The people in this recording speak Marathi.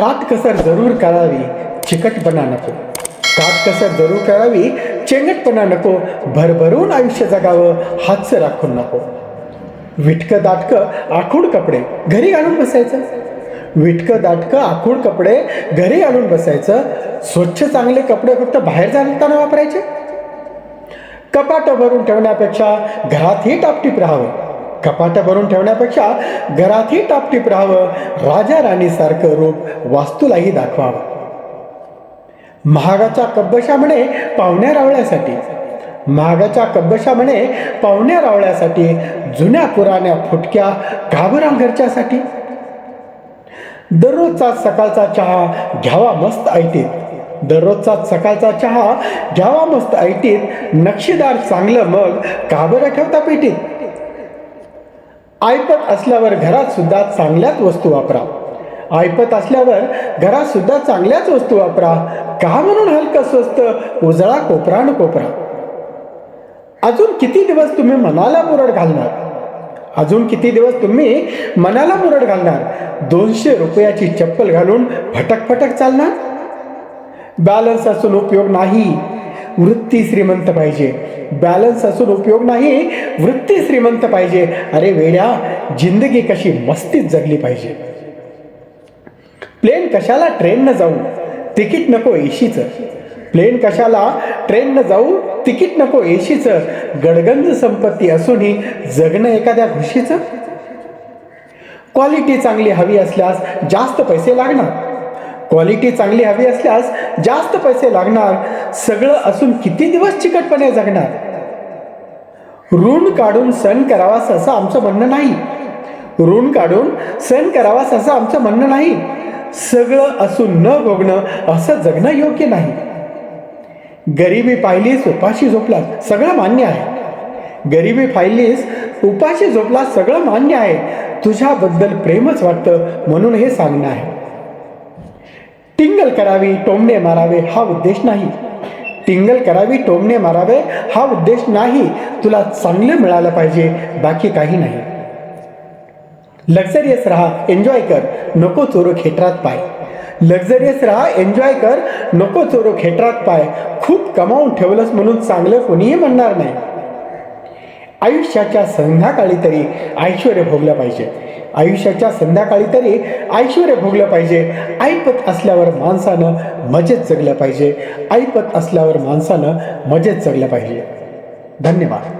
काटकसर जरूर करावी चिकटपणा नको. काटकसर जरूर करावी चेंगटपणा नको. भरभरून आयुष्य जगावं हातचं राखून नको. विटकं दाटकं आखूड कपडे घरी घालून बसायचं. विटकं दाटकं आखूड कपडे घरी घालून बसायचं. स्वच्छ चांगले कपडे फक्त बाहेर जाताना वापरायचे. कपाटं भरून ठेवण्यापेक्षा घरातही टापटीप राहावं. कपाटं भरून ठेवण्यापेक्षा घरातही टापटीप राहावं राजा राणीसारखं रूप वास्तूलाही दाखवावं. महागाच्या कब्बशा म्हणे पाहुण्या रावळ्यासाठी. महागाच्या कब्बशा म्हणे पाहुण्या रावळ्यासाठी जुन्या पुराण्या फुटक्या घाबरा घरच्यासाठी. दररोजचा सकाळचा चहा घ्यावा मस्त ऐटीत दररोजचा सकाळचा चहा घ्यावा मस्त ऐटीत नक्षीदार चांगलं मग काबरं ठेवता पेटीत. ऐपत असल्यावर घरात सुद्धा चांगल्याच वस्तू वापरा. ऐपत असल्यावर घरात सुद्धा चांगल्याच वस्तू वापरा. का म्हणून हलकं स्वस्त? उजळा कोपरा न कोपरा. अजून किती दिवस तुम्ही मनाला मुरड घालणार? अजून किती दिवस तुम्ही मनाला मुरड घालणार? दोनशे रुपयाची चप्पल घालून फटक फटक चालणार? बॅलन्स असून उपयोग नाही. वृत्ती श्रीमंत पाहिजे. बॅलन्स असून उपयोग नाही वृत्ती श्रीमंत पाहिजे. अरे वेड्या जिंदगी कशी मस्तीत जगली पाहिजे. प्लेन कशाला ट्रेननं जाऊ? तिकीट नको एशीचं. प्लेन कशाला ट्रेननं जाऊ? तिकीट नको एशीचं. गडगंज संपत्ती असूनही जगणं एखाद्या घुशीचं क्वालिटी चांगली हवी असल्यास जास्त पैसे लागणार. क्वालिटी चांगली हवी असल्यास जास्त पैसे लागणार सगळं असून किती दिवस चिकटपणे जगणार? ऋण काढून सण करावास असं आमचं म्हणणं नाही. ऋण काढून सण करावास असं आमचं म्हणणं नाही. सगळं असून न भोगणं असं जगणं योग्य नाही. गरिबी पाहिलीस उपाशी झोपला सगळं मान्य आहे. गरिबी पाहिलीस उपाशी झोपला सगळं मान्य आहे. तुझ्याबद्दल प्रेमच वाटतं म्हणून हे सांगणं आहे. टिंगल करावी टोमणे मारावे हा उद्देश नाही. टिंगल करावी टोमणे मारावे हा उद्देश नाही. तुला चांगलं मिळालं पाहिजे बाकी काही नाही. लक्झरियस राहा एन्जॉय कर. नको चोरो खेटरात पाय. लक्झरियस राहा एन्जॉय कर. नको चोरो खेटरात पाय. खूप कमावून ठेवलंस म्हणून चांगलं कोणीही म्हणणार नाही. आयुष्याच्या संध्याकाळी तरी ऐश्वर भोगलं पाहिजे. आयुष्याच्या संध्याकाळी तरी ऐश्वर भोगलं पाहिजे. ऐपत असल्यावर माणसानं मजेत जगलं पाहिजे. ऐपत असल्यावर माणसानं मजेत जगलं पाहिजे. धन्यवाद.